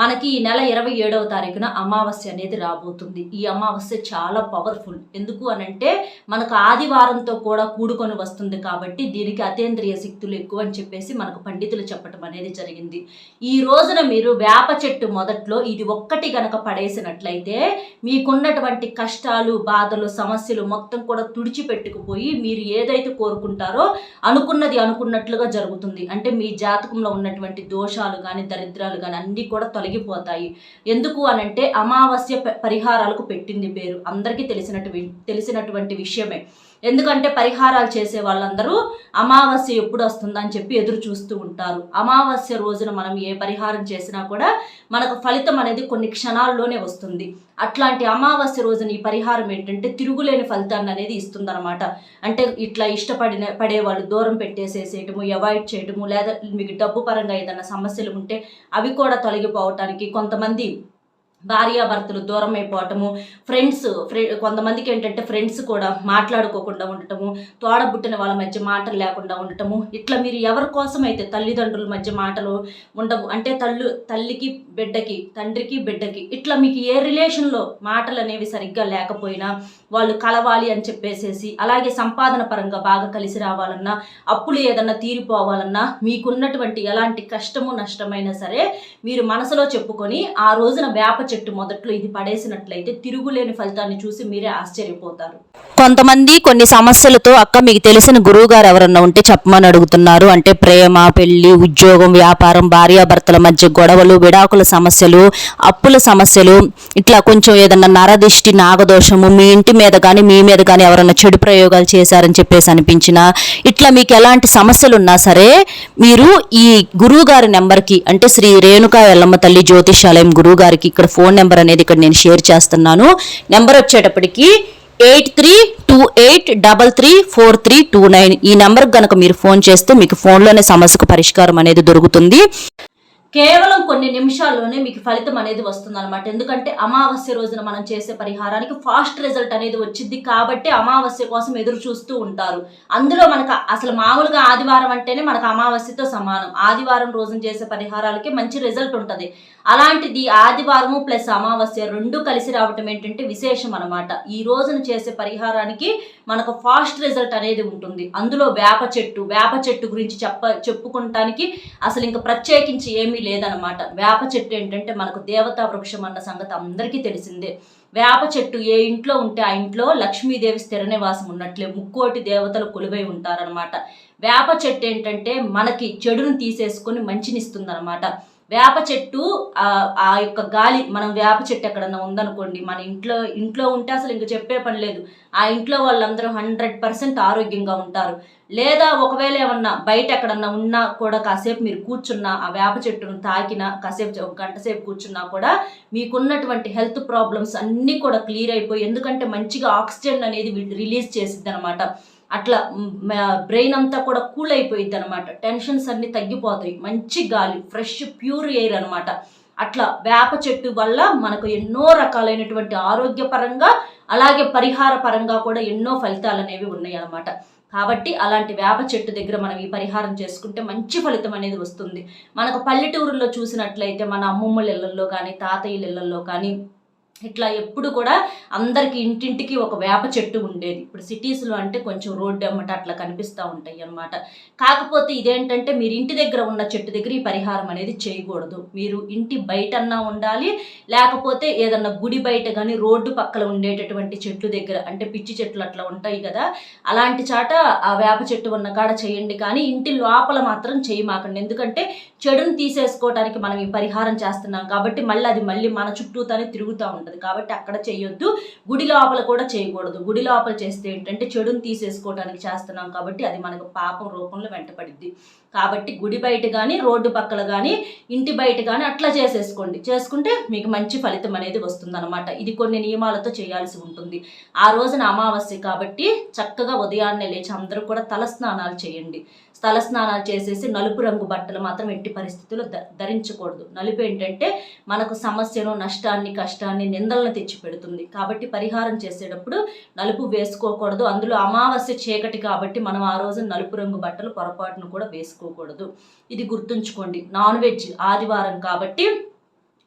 మనకి ఈ నెల ఇరవై ఏడవ తారీఖున అమావాస్య అనేది రాబోతుంది ఈ అమావాస్య చాలా పవర్ఫుల్ ఎందుకు అనంటే మనకు ఆదివారంతో కూడా కూడుకొని వస్తుంది కాబట్టి దీనికి అతేంద్రియ శక్తులు ఎక్కువ అని చెప్పేసి మనకు పండితులు చెప్పడం అనేది జరిగింది ఈ రోజున మీరు వేప చెట్టు మొదట్లో ఇది ఒక్కటి గనక పడేసినట్లయితే మీకున్నటువంటి కష్టాలు బాధలు సమస్యలు మొత్తం కూడా తుడిచిపెట్టుకుపోయి మీరు ఏదైతే కోరుకుంటారో అనుకున్నది అనుకున్నట్లుగా జరుగుతుంది అంటే మీ జాతకంలో ఉన్నటువంటి దోషాలు కానీ దరిద్రాలు కానీ అన్నీ కూడా తొలగి తొలగిపోతాయి ఎందుకు అనంటే అమావాస్య పరిహారాలకు పెట్టింది పేరు అందరికీ తెలిసినటువంటి తెలిసినటువంటి విషయమే ఎందుకంటే పరిహారాలు చేసే వాళ్ళందరూ అమావాస్య ఎప్పుడు వస్తుందని చెప్పి ఎదురు చూస్తూ ఉంటారు అమావాస్య రోజున మనం ఏ పరిహారం చేసినా కూడా మనకు ఫలితం అనేది కొన్ని క్షణాల్లోనే వస్తుంది అట్లాంటి అమావాస్య రోజున ఈ పరిహారం ఏంటంటే తిరుగులేని ఫలితాన్ని అనేది ఇస్తుందన్నమాట అంటే ఇట్లా ఇష్టపడిన పడేవాళ్ళు దూరం పెట్టేసేసేయటము అవాయిడ్ చేయటము లేదా మీకు డబ్బు పరంగా ఏదైనా సమస్యలు ఉంటే అవి కూడా తొలగిపోవటం అవటానికి కొంతమంది భార్యాభర్తలు దూరం అయిపోవటము ఫ్రెండ్స్ ఫ్రె కొంతమందికి ఏంటంటే ఫ్రెండ్స్ కూడా మాట్లాడుకోకుండా ఉండటము తోడబుట్టిన వాళ్ళ మధ్య మాటలు లేకుండా ఉండటము ఇట్లా మీరు ఎవరి కోసం అయితే తల్లిదండ్రుల మధ్య మాటలు ఉండవు అంటే తల్లు తల్లికి బిడ్డకి తండ్రికి బిడ్డకి ఇట్లా మీకు ఏ రిలేషన్లో మాటలు అనేవి సరిగ్గా లేకపోయినా వాళ్ళు కలవాలి అని చెప్పేసేసి అలాగే సంపాదన పరంగా బాగా కలిసి రావాలన్నా అప్పులు ఏదన్నా తీరిపోవాలన్నా మీకున్నటువంటి ఎలాంటి కష్టము నష్టమైనా సరే మీరు మనసులో చెప్పుకొని ఆ రోజున వేప చెట్టు మొదట్లో ఇది పడేసినట్లయితే తిరుగులేని ఫలితాన్ని చూసి మీరే ఆశ్చర్యపోతారు కొంతమంది కొన్ని సమస్యలతో అక్క మీకు తెలిసిన గురువు గారు ఎవరన్నా ఉంటే చెప్పమని అడుగుతున్నారు అంటే ప్రేమ పెళ్లి ఉద్యోగం వ్యాపారం భార్యాభర్తల మధ్య గొడవలు విడాకుల సమస్యలు అప్పుల సమస్యలు ఇట్లా కొంచెం ఏదన్నా నరదిష్టి నాగదోషము మీ ఇంటి మీద కానీ మీ మీద కానీ ఎవరన్నా చెడు ప్రయోగాలు చేశారని చెప్పేసి అనిపించినా ఇట్లా మీకు ఎలాంటి సమస్యలు ఉన్నా సరే మీరు ఈ గురువు గారి నెంబర్కి అంటే శ్రీ రేణుకా ఎల్లమ్మ తల్లి జ్యోతిషాలయం గురువు గారికి ఇక్కడ ఫోన్ నెంబర్ అనేది ఇక్కడ నేను షేర్ చేస్తున్నాను నెంబర్ వచ్చేటప్పటికి eight three two eight double three four three two nine ఈ నెంబర్ కనుక మీరు ఫోన్ చేస్తే మీకు ఫోన్లోనే సమస్యకు పరిష్కారం అనేది దొరుకుతుంది కేవలం కొన్ని నిమిషాల్లోనే మీకు ఫలితం అనేది వస్తుందన్నమాట ఎందుకంటే అమావాస్య రోజున మనం చేసే పరిహారానికి ఫాస్ట్ రిజల్ట్ అనేది వచ్చింది కాబట్టి అమావాస్య కోసం ఎదురు చూస్తూ ఉంటారు అందులో మనకు అసలు మామూలుగా ఆదివారం అంటేనే మనకు అమావాస్యతో సమానం ఆదివారం రోజున చేసే పరిహారాలకి మంచి రిజల్ట్ ఉంటుంది అలాంటిది ఆదివారము ప్లస్ అమావాస్య రెండు కలిసి రావటం ఏంటంటే విశేషం అనమాట ఈ రోజున చేసే పరిహారానికి మనకు ఫాస్ట్ రిజల్ట్ అనేది ఉంటుంది అందులో వేప చెట్టు వేప చెట్టు గురించి చెప్ప చెప్పుకోవటానికి అసలు ఇంకా ప్రత్యేకించి ఏమీ లేదనమాట వేప చెట్టు ఏంటంటే మనకు దేవతా వృక్షం అన్న సంగతి అందరికీ తెలిసిందే వేప చెట్టు ఏ ఇంట్లో ఉంటే ఆ ఇంట్లో లక్ష్మీదేవి స్థిర నివాసం ఉన్నట్లే ముక్కోటి దేవతలు కొలువై ఉంటారనమాట వేప చెట్టు ఏంటంటే మనకి చెడును తీసేసుకొని మంచినిస్తుందనమాట వేప చెట్టు ఆ యొక్క గాలి మనం వేప చెట్టు ఎక్కడన్నా ఉందనుకోండి మన ఇంట్లో ఇంట్లో ఉంటే అసలు ఇంక చెప్పే పని లేదు ఆ ఇంట్లో వాళ్ళందరూ హండ్రెడ్ పర్సెంట్ ఆరోగ్యంగా ఉంటారు లేదా ఒకవేళ ఏమన్నా బయట ఎక్కడన్నా ఉన్నా కూడా కాసేపు మీరు కూర్చున్నా ఆ వేప చెట్టును తాకినా కాసేపు ఒక గంట సేపు కూర్చున్నా కూడా మీకున్నటువంటి హెల్త్ ప్రాబ్లమ్స్ అన్నీ కూడా క్లియర్ అయిపోయి ఎందుకంటే మంచిగా ఆక్సిజన్ అనేది రిలీజ్ చేసిద్ది అనమాట అట్లా బ్రెయిన్ అంతా కూడా కూల్ అయిపోయింది అనమాట టెన్షన్స్ అన్నీ తగ్గిపోతాయి మంచి గాలి ఫ్రెష్ ప్యూర్ ఎయిర్ అనమాట అట్లా వేప చెట్టు వల్ల మనకు ఎన్నో రకాలైనటువంటి ఆరోగ్యపరంగా అలాగే పరిహార పరంగా కూడా ఎన్నో ఫలితాలు అనేవి ఉన్నాయి అనమాట కాబట్టి అలాంటి వేప చెట్టు దగ్గర మనం ఈ పరిహారం చేసుకుంటే మంచి ఫలితం అనేది వస్తుంది మనకు పల్లెటూరులో చూసినట్లయితే మన అమ్మమ్మల ఇళ్లల్లో కానీ తాతయ్యల ఇళ్లల్లో కానీ ఇట్లా ఎప్పుడు కూడా అందరికి ఇంటింటికి ఒక వేప చెట్టు ఉండేది ఇప్పుడు సిటీస్లో అంటే కొంచెం రోడ్డు అమ్మట అట్లా కనిపిస్తూ ఉంటాయి అన్నమాట కాకపోతే ఇదేంటంటే మీరు ఇంటి దగ్గర ఉన్న చెట్టు దగ్గర ఈ పరిహారం అనేది చేయకూడదు మీరు ఇంటి బయటన్నా ఉండాలి లేకపోతే ఏదన్నా గుడి బయట కానీ రోడ్డు పక్కన ఉండేటటువంటి చెట్లు దగ్గర అంటే పిచ్చి చెట్లు అట్లా ఉంటాయి కదా అలాంటి చాట ఆ వేప చెట్టు ఉన్న కాడ చేయండి కానీ ఇంటి లోపల మాత్రం చేయమాకండి ఎందుకంటే చెడును తీసేసుకోవడానికి మనం ఈ పరిహారం చేస్తున్నాం కాబట్టి మళ్ళీ అది మళ్ళీ మన చుట్టూతానే తిరుగుతూ ఉంటుంది ఉంటుంది కాబట్టి అక్కడ చేయొద్దు గుడి లోపల కూడా చేయకూడదు గుడి లోపల చేస్తే ఏంటంటే చెడుని తీసేసుకోవడానికి చేస్తున్నాం కాబట్టి అది మనకు పాపం రూపంలో వెంటపడిద్ది కాబట్టి గుడి బయట కానీ రోడ్డు పక్కల కానీ ఇంటి బయట కానీ అట్లా చేసేసుకోండి చేసుకుంటే మీకు మంచి ఫలితం అనేది వస్తుందన్నమాట ఇది కొన్ని నియమాలతో చేయాల్సి ఉంటుంది ఆ రోజున అమావాస్య కాబట్టి చక్కగా ఉదయాన్నే లేచి అందరూ కూడా తల స్నానాలు చేయండి తల స్నానాలు చేసేసి నలుపు రంగు బట్టలు మాత్రం ఎట్టి పరిస్థితుల్లో ధరించకూడదు నలుపు ఏంటంటే మనకు సమస్యను నష్టాన్ని కష్టాన్ని నిందలను తెచ్చి పెడుతుంది కాబట్టి పరిహారం చేసేటప్పుడు నలుపు వేసుకోకూడదు అందులో అమావాస్య చీకటి కాబట్టి మనం ఆ రోజు నలుపు రంగు బట్టలు పొరపాటును కూడా వేసుకోకూడదు ఇది గుర్తుంచుకోండి నాన్ వెజ్ ఆదివారం కాబట్టి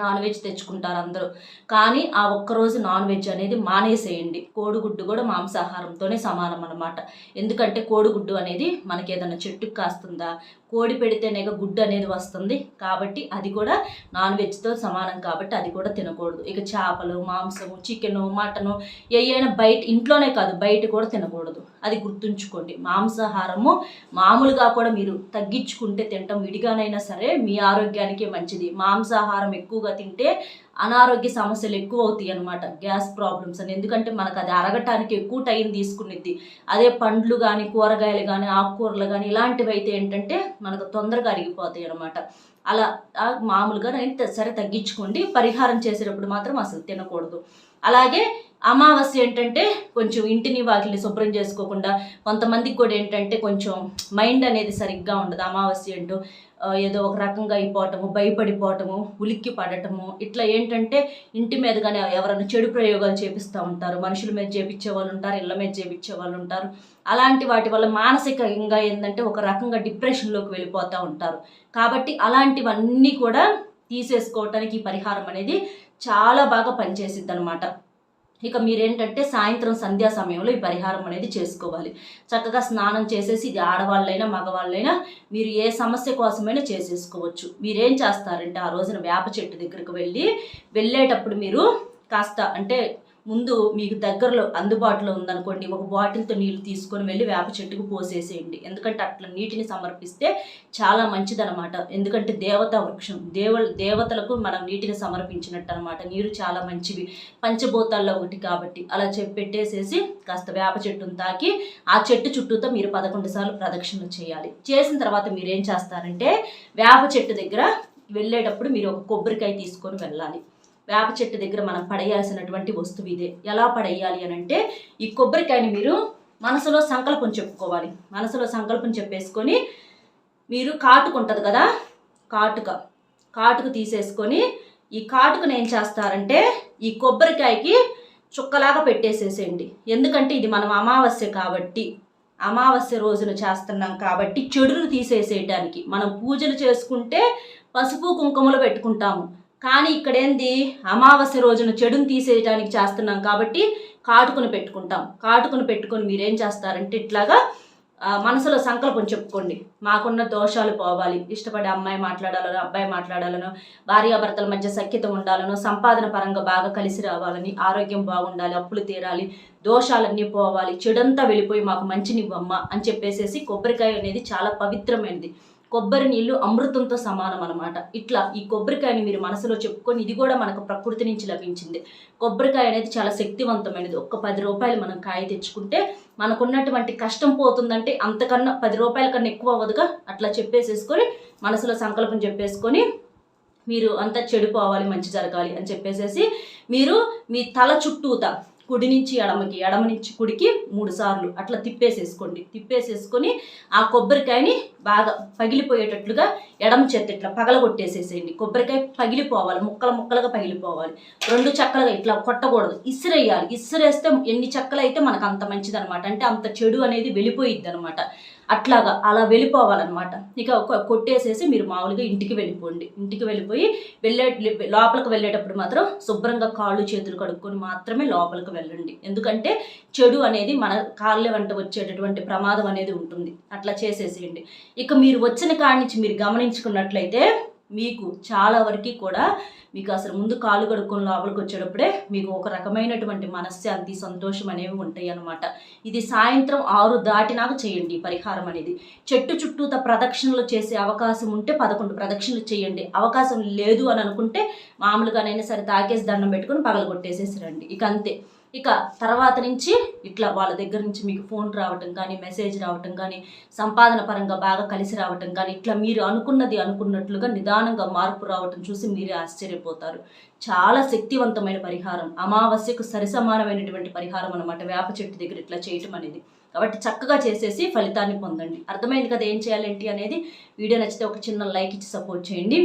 నాన్ వెజ్ తెచ్చుకుంటారు అందరూ కానీ ఆ ఒక్కరోజు నాన్ వెజ్ అనేది మానేసేయండి కోడిగుడ్డు కూడా మాంసాహారంతోనే సమానం అనమాట ఎందుకంటే కోడిగుడ్డు అనేది మనకి ఏదైనా చెట్టుకు కాస్తుందా కోడి పెడితేనే గుడ్డు అనేది వస్తుంది కాబట్టి అది కూడా నాన్ వెజ్తో సమానం కాబట్టి అది కూడా తినకూడదు ఇక చేపలు మాంసము చికెను మటను ఏవైనా బయట ఇంట్లోనే కాదు బయట కూడా తినకూడదు అది గుర్తుంచుకోండి మాంసాహారము మామూలుగా కూడా మీరు తగ్గించుకుంటే తినటం విడిగానైనా సరే మీ ఆరోగ్యానికి మంచిది మాంసాహారం ఎక్కువ ఎక్కువగా తింటే అనారోగ్య సమస్యలు ఎక్కువ అవుతాయి అనమాట గ్యాస్ ప్రాబ్లమ్స్ అని ఎందుకంటే మనకు అది అరగటానికి ఎక్కువ టైం తీసుకునిద్ది అదే పండ్లు కానీ కూరగాయలు కానీ ఆకుకూరలు కానీ ఇలాంటివి అయితే ఏంటంటే మనకు తొందరగా అరిగిపోతాయి అనమాట అలా మామూలుగా నేను సరే తగ్గించుకోండి పరిహారం చేసేటప్పుడు మాత్రం అసలు తినకూడదు అలాగే అమావాస్య ఏంటంటే కొంచెం ఇంటిని వాటిని శుభ్రం చేసుకోకుండా కొంతమందికి కూడా ఏంటంటే కొంచెం మైండ్ అనేది సరిగ్గా ఉండదు అమావాస్య అంటూ ఏదో ఒక రకంగా అయిపోవటము భయపడిపోవటము ఉలిక్కి పడటము ఇట్లా ఏంటంటే ఇంటి మీద కానీ ఎవరైనా చెడు ప్రయోగాలు చేపిస్తూ ఉంటారు మనుషుల మీద చేపించే వాళ్ళు ఉంటారు ఇళ్ళ మీద చేపించే వాళ్ళు ఉంటారు అలాంటి వాటి వల్ల మానసికంగా ఏంటంటే ఒక రకంగా డిప్రెషన్లోకి వెళ్ళిపోతూ ఉంటారు కాబట్టి అలాంటివన్నీ కూడా తీసేసుకోవటానికి ఈ పరిహారం అనేది చాలా బాగా పనిచేసిద్ది అనమాట ఇక మీరేంటంటే సాయంత్రం సంధ్యా సమయంలో ఈ పరిహారం అనేది చేసుకోవాలి చక్కగా స్నానం చేసేసి ఇది ఆడవాళ్ళైనా మగవాళ్ళైనా మీరు ఏ సమస్య కోసమైనా చేసేసుకోవచ్చు మీరేం చేస్తారంటే ఆ రోజున వేప చెట్టు దగ్గరకు వెళ్ళి వెళ్ళేటప్పుడు మీరు కాస్త అంటే ముందు మీకు దగ్గరలో అందుబాటులో ఉందనుకోండి ఒక బాటిల్తో నీళ్లు తీసుకొని వెళ్ళి వేప చెట్టుకు పోసేసేయండి ఎందుకంటే అట్లా నీటిని సమర్పిస్తే చాలా మంచిదనమాట ఎందుకంటే దేవత వృక్షం దేవ దేవతలకు మనం నీటిని సమర్పించినట్టు అనమాట నీరు చాలా మంచివి పంచభూతాల్లో ఒకటి కాబట్టి అలా చెప్పేసేసి కాస్త వేప చెట్టును తాకి ఆ చెట్టు చుట్టూతో మీరు పదకొండు సార్లు ప్రదక్షిణలు చేయాలి చేసిన తర్వాత మీరేం చేస్తారంటే వేప చెట్టు దగ్గర వెళ్ళేటప్పుడు మీరు ఒక కొబ్బరికాయ తీసుకొని వెళ్ళాలి వేప చెట్టు దగ్గర మనం పడేయాల్సినటువంటి వస్తువు ఇదే ఎలా పడేయాలి అని అంటే ఈ కొబ్బరికాయని మీరు మనసులో సంకల్పం చెప్పుకోవాలి మనసులో సంకల్పం చెప్పేసుకొని మీరు కాటుకు ఉంటుంది కదా కాటుక కాటుకు తీసేసుకొని ఈ కాటుకుని ఏం చేస్తారంటే ఈ కొబ్బరికాయకి చుక్కలాగా పెట్టేసేసేయండి ఎందుకంటే ఇది మనం అమావాస్య కాబట్టి అమావాస్య రోజున చేస్తున్నాం కాబట్టి చెడును తీసేసేయడానికి మనం పూజలు చేసుకుంటే పసుపు కుంకుమలు పెట్టుకుంటాము కానీ ఇక్కడేంది అమావాస్య రోజున చెడును తీసేయడానికి చేస్తున్నాం కాబట్టి కాటుకుని పెట్టుకుంటాం కాటుకుని పెట్టుకొని మీరేం చేస్తారంటే ఇట్లాగా మనసులో సంకల్పం చెప్పుకోండి మాకున్న దోషాలు పోవాలి ఇష్టపడే అమ్మాయి మాట్లాడాలనో అబ్బాయి మాట్లాడాలనో భార్యాభర్తల మధ్య సఖ్యత ఉండాలనో సంపాదన పరంగా బాగా కలిసి రావాలని ఆరోగ్యం బాగుండాలి అప్పులు తీరాలి దోషాలన్నీ పోవాలి చెడంతా వెళ్ళిపోయి మాకు మంచినివ్వమ్మ అని చెప్పేసేసి కొబ్బరికాయ అనేది చాలా పవిత్రమైనది కొబ్బరి నీళ్లు అమృతంతో సమానం అనమాట ఇట్లా ఈ కొబ్బరికాయని మీరు మనసులో చెప్పుకొని ఇది కూడా మనకు ప్రకృతి నుంచి లభించింది కొబ్బరికాయ అనేది చాలా శక్తివంతమైనది ఒక్క పది రూపాయలు మనం కాయ తెచ్చుకుంటే మనకున్నటువంటి కష్టం పోతుందంటే అంతకన్నా పది రూపాయల కన్నా ఎక్కువ అవ్వదుగా అట్లా చెప్పేసేసుకొని మనసులో సంకల్పం చెప్పేసుకొని మీరు అంతా చెడిపోవాలి మంచి జరగాలి అని చెప్పేసేసి మీరు మీ తల చుట్టూత కుడి నుంచి ఎడమకి ఎడమ నుంచి కుడికి మూడు సార్లు అట్లా తిప్పేసేసుకోండి తిప్పేసేసుకొని ఆ కొబ్బరికాయని బాగా పగిలిపోయేటట్లుగా ఎడమ చేతి ఇట్లా పగలగొట్టేసేసేయండి కొబ్బరికాయ పగిలిపోవాలి ముక్కలు ముక్కలుగా పగిలిపోవాలి రెండు చక్కలుగా ఇట్లా కొట్టకూడదు ఇసిరేయాలి ఇసిరేస్తే ఎన్ని చక్కలు అయితే మనకు అంత మంచిదనమాట అంటే అంత చెడు అనేది వెళ్ళిపోయిద్ది అనమాట అట్లాగా అలా వెళ్ళిపోవాలన్నమాట ఇక కొట్టేసేసి మీరు మామూలుగా ఇంటికి వెళ్ళిపోండి ఇంటికి వెళ్ళిపోయి వెళ్ళే లోపలికి వెళ్ళేటప్పుడు మాత్రం శుభ్రంగా కాళ్ళు చేతులు కడుక్కొని మాత్రమే లోపలికి వెళ్ళండి ఎందుకంటే చెడు అనేది మన కాళ్ళ వెంట వచ్చేటటువంటి ప్రమాదం అనేది ఉంటుంది అట్లా చేసేసేయండి ఇక మీరు వచ్చిన కాడి నుంచి మీరు గమనించుకున్నట్లయితే మీకు చాలా వరకు కూడా మీకు అసలు ముందు కాలు కడుక్కొని లోపలికి వచ్చేటప్పుడే మీకు ఒక రకమైనటువంటి మనశ్శాంతి సంతోషం అనేవి ఉంటాయి అనమాట ఇది సాయంత్రం ఆరు దాటినాక చేయండి పరిహారం అనేది చెట్టు చుట్టూత ప్రదక్షిణలు చేసే అవకాశం ఉంటే పదకొండు ప్రదక్షిణలు చేయండి అవకాశం లేదు అని అనుకుంటే మామూలుగానైనా సరే తాకేసి దండం పెట్టుకుని పగలగొట్టేసేసి రండి ఇక అంతే ఇక తర్వాత నుంచి ఇట్లా వాళ్ళ దగ్గర నుంచి మీకు ఫోన్ రావటం కానీ మెసేజ్ రావటం కానీ సంపాదన పరంగా బాగా కలిసి రావటం కానీ ఇట్లా మీరు అనుకున్నది అనుకున్నట్లుగా నిదానంగా మార్పు రావటం చూసి మీరే ఆశ్చర్యపోతారు చాలా శక్తివంతమైన పరిహారం అమావాస్యకు సరిసమానమైనటువంటి పరిహారం అనమాట వేప చెట్టు దగ్గర ఇట్లా చేయటం అనేది కాబట్టి చక్కగా చేసేసి ఫలితాన్ని పొందండి అర్థమైంది కదా ఏం ఏంటి అనేది వీడియో నచ్చితే ఒక చిన్న లైక్ ఇచ్చి సపోర్ట్ చేయండి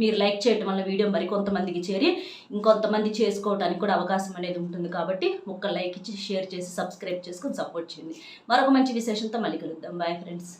మీరు లైక్ చేయడం వల్ల వీడియో మరికొంతమందికి చేరి ఇంకొంతమంది చేసుకోవడానికి కూడా అవకాశం అనేది ఉంటుంది కాబట్టి ఒక్క లైక్ ఇచ్చి షేర్ చేసి సబ్స్క్రైబ్ చేసుకుని సపోర్ట్ చేయండి మరొక మంచి విశేషంతో మళ్ళీ కలుద్దాం బాయ్ ఫ్రెండ్స్